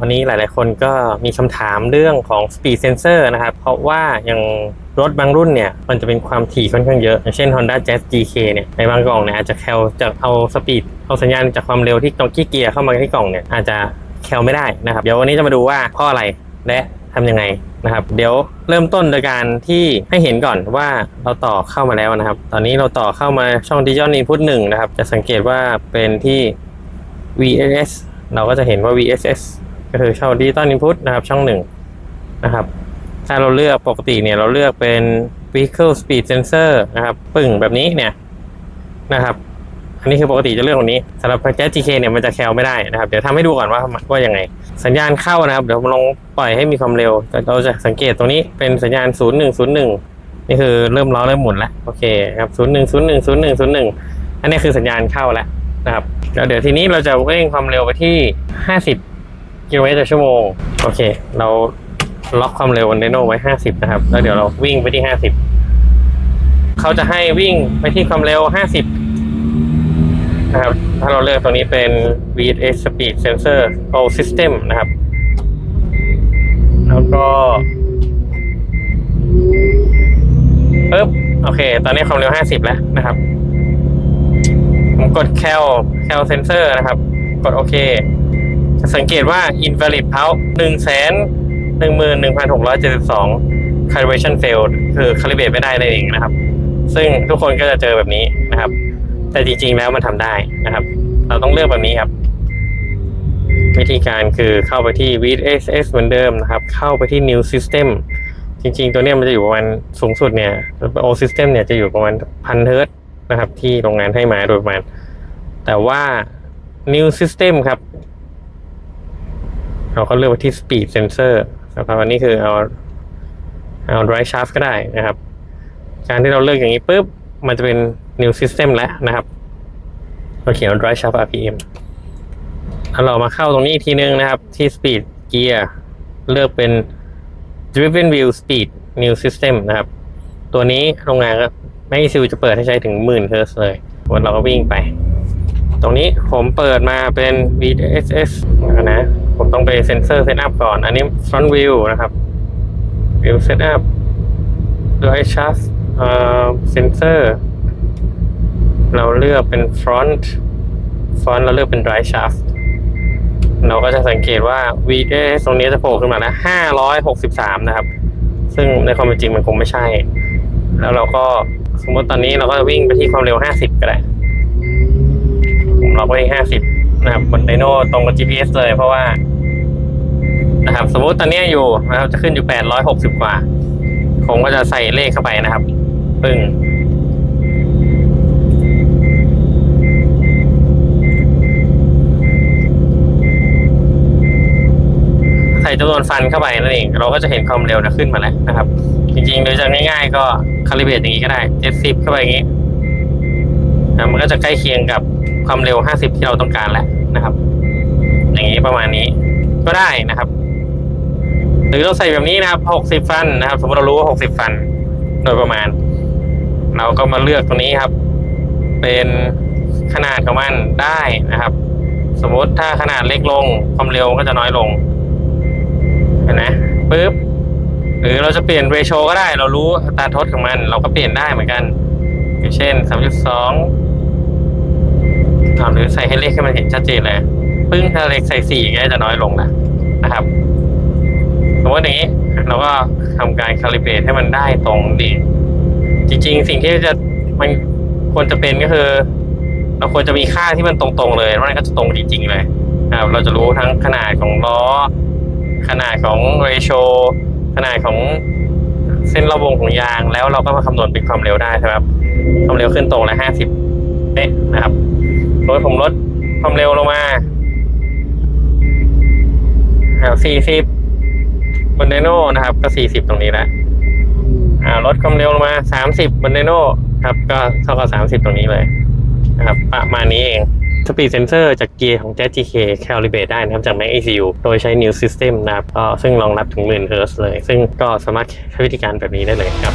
วันนี้หลาย ๆ คนก็มีคำถามเรื่องของ speed sensor นะครับ เพราะว่าอย่างรถบางรุ่นเนี่ยมันจะเป็นความถี่ค่อนข้างเยอะ อย่างเช่น Honda Jazz GK เนี่ยในบางกล่องเนี่ยอาจจะแคลจะเอาสปีดเอาสัญญาณจากความเร็วที่ตรงที่เกียร์เข้ามาที่กล่องเนี่ยอาจจะแคลไม่ได้นะครับ เดี๋ยววันนี้จะมาดูว่าเพราะอะไรและทำยังไงนะครับ เดี๋ยวเริ่มต้นโดยการที่ให้เห็นก่อนว่าเราต่อเข้ามาแล้วนะครับ ตอนนี้เราต่อเข้ามาช่อง Digital Input 1นะครับ จะสังเกตว่าเป็นที่ VSS เราก็จะเห็นว่า VSS ก็คือช่อง Digital Input นะครับช่องหนึ่งนะครับ ถ้าเราเลือกปกติเนี่ยเราเลือกเป็น Vehicle Speed Sensor นะครับ ปึ่งแบบนี้เนี่ยนะครับ อันนี้คือปกติจะเลือกตรงนี้สำหรับ Jet GK เนี่ยมันจะแคลไม่ได้นะครับ เดี๋ยวทำให้ดูก่อนว่าว่ายังไง สัญญาณเข้านะครับ เดี๋ยวลองปล่อยให้มีความเร็วแต่เราจะสังเกตตรงนี้เป็นสัญญาณ 0 1 0 1นี่คือเริ่มล้อเริ่มหมุนแล้วโอเคครับ0 1 0 1 0 1 0 1อันนี้คือสัญญาณเข้าแล้วนะครับแล้วเดี๋ยวทีนี้เราจะเร่งความเร็วไปที่50 กิโลเมตรต่อชั่วโมง โอเค เราล็อกความเร็วบนไดโนไว้ 50 นะครับ แล้วเดี๋ยวเราวิ่งไปที่ 50 เขาจะให้วิ่งไปที่ความเร็ว 50 นะครับ ถ้าเราเลือกตรงนี้เป็น VSS Speed Sensor All System นะครับ แล้วก็ปึ๊บโอเค ตอนนี้ความเร็ว 50 แล้วนะครับ ผมกด cal cal sensor นะครับ กดโอเค จะสังเกตว่า invalid pulse 1 1 1 1 6 7 2 calibration failed คือ calibrate ไม่ได้นั่นเองนะครับ ซึ่งทุกคนก็จะเจอแบบนี้นะครับ แต่จริงๆแล้วมันทำได้นะครับ เราต้องเลือกแบบนี้ครับ วิธีการคือเข้าไปที่ VSS เหมือนเดิมนะครับ เข้าไปที่ New System จริงๆ ตัวเนี้ยมันจะอยู่ประมาณสูงสุดเนี่ย O System เนี่ยจะอยู่ประมาณพันเฮิร์ตนะครับ ที่โรงงานให้มาโดยประมาณ แต่ว่า New System ครับ เราก็เลือกไปที่ Speed Sensor นะครับอันนี้คือเอาเอา Drive Shaft ก็ได้นะครับ การที่เราเลือกอย่างนี้ปุ๊บ มันจะเป็น New System แล้วนะครับเราเขียน Drive Shaft RPM แล้วเรามาเข้าตรงนี้อีกทีนึงนะครับ ที่ Speed Gear เลือกเป็น Driven Wheel Speed New System นะครับ ตัวนี้โรงงานก็แมกซิลจะเปิดให้ใช้ถึงหมื่นเฮิร์ตเลยวันเราก็วิ่งไป ตรงนี้ผมเปิดมาเป็น VSS นะ ผมต้องไปเซนเซอร์เซตอัพก่อน อันนี้ Front View นะครับ View Setup Drive Shaft เอ่อ Sensor เราเลือกเป็น Front Front เราเลือกเป็น Drive Shaft เราก็จะสังเกตว่า VS ตรงนี้จะโผล่ขึ้นมาแล้ว563 นะครับ ซึ่งในความเป็นจริงมันคงไม่ใช่ แล้วเราก็สมมติตอนนี้เราก็วิ่งไปที่ความเร็ว 50 ก็ได้ผมล็อกไว้ที่50 นะครับบนไดโน่ตรงกับ GPS เลยเพราะว่า นะครับ สมมุติตอนนี้อยู่นะครับ จะขึ้นอยู่ 860 กว่า ผมก็จะใส่เลขเข้าไปนะครับ ปึ้งใส่จำนวนฟันเข้าไปนั่นเอง เราก็จะเห็นความเร็วนะขึ้นมาแล้วนะครับ จริงๆ โดยจะง่ายๆ ก็คาลิเบรตอย่างนี้ก็ได้ 70 เข้าไปอย่างนี้ นะมันก็จะใกล้เคียงกับความเร็ว 50 ที่เราต้องการแล้วนะครับ อย่างนี้ประมาณนี้ก็ได้นะครับ หรือเราใส่แบบนี้นะครับ 60 ฟันนะครับ สมมติเรารู้ว่า 60 ฟัน โดยประมาณ เราก็มาเลือกตรงนี้ครับ เป็นขนาดของมันได้นะครับ สมมติถ้าขนาดเล็กลง ความเร็วก็จะน้อยลงเห็นไหมปึ๊บหรือเราจะเปลี่ยนเรโชก็ได้ เรารู้อัตราทดของมัน เราก็เปลี่ยนได้เหมือนกันอย่างเช่น 3.2 อ่าหรือใส่ให้เลขให้มันเห็นชัดเจนเลยปึ้งถ้าเลขใส่สี่ก็จะน้อยลงนะนะครับสมมติอย่างนี้เราก็ทำการคาลิเบรตให้มันได้ตรงดี จริง ๆ สิ่งที่จะมันควรจะเป็นก็คือ เราควรจะมีค่าที่มันตรงๆเลยแล้วมันก็จะตรงจริงๆเลยนะครับเราจะรู้ทั้งขนาดของล้อ ขนาดของเรโชขนาดของเส้นรอบวงของยาง แล้วเราก็มาคำนวณเป็นความเร็วได้ใช่ไหมครับความเร็วขึ้นตรงละห้าสิบเป๊ะนะครับ โดยผมลดความเร็วลงมาสี่สิบบนไดโน่นะครับ ก็สี่สิบตรงนี้แล้วอ่าลดความเร็วลงมาสามสิบบนไดโน่ครับ ก็เท่ากับสามสิบตรงนี้เลยนะครับ ประมาณนี้เองสปีดเซนเซอร์จากเกียร์ของ Jet GK Calibrate ได้นะครับ จาก Mac ECU โดยใช้ New System นะครับก็ซึ่งรองรับถึงหมื่นเฮิร์ตซ์เลย ซึ่งก็สามารถใช้วิธีการแบบนี้ได้เลยครับ